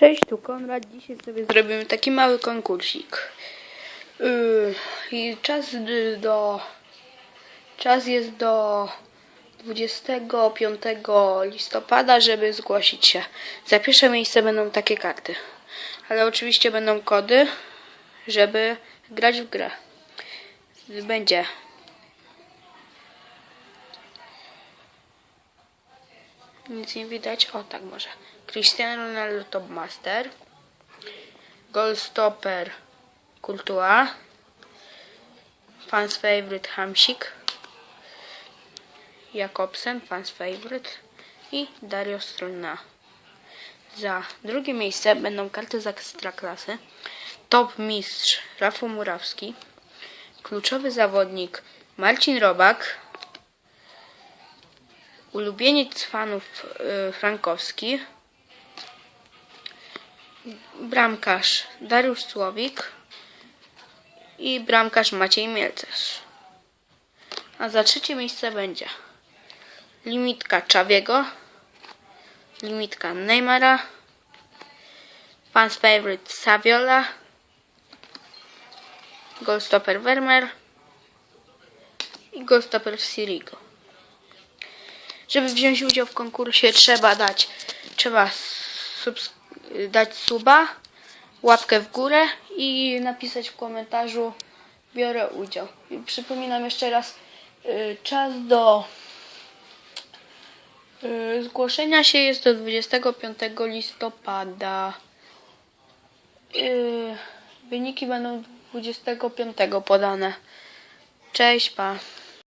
Cześć, tu Konrad. Dzisiaj sobie zrobimy taki mały konkursik. Yy, I czas do. Czas jest do 25 listopada, żeby zgłosić się. Za pierwsze miejsce będą takie karty. Ale oczywiście będą kody, żeby grać w grę. Będzie Nic nie widać. O, tak może. Cristiano Ronaldo Top Master. Goalstopper Courtois. Fans favorite Hamsik. Jakobsen, fans favorite. I Dario Struna. Za drugie miejsce będą karty z ekstraklasy. Top mistrz Rafał Murawski. Kluczowy zawodnik Marcin Robak. Ulubieniec fanów y, Frankowski. Bramkarz Dariusz Słowik. I bramkarz Maciej Mielcerz. A za trzecie miejsce będzie limitka Czawiego. Limitka Neymara. Fans favorite Saviola. Goalstopper Vermeer. I goalstopper Sirigo. Żeby wziąć udział w konkursie trzeba dać trzeba dać suba, łapkę w górę i napisać w komentarzu biorę udział. I przypominam jeszcze raz y, czas do y, zgłoszenia się jest do 25 listopada. Y, Wyniki będą 25 podane. Cześć, pa.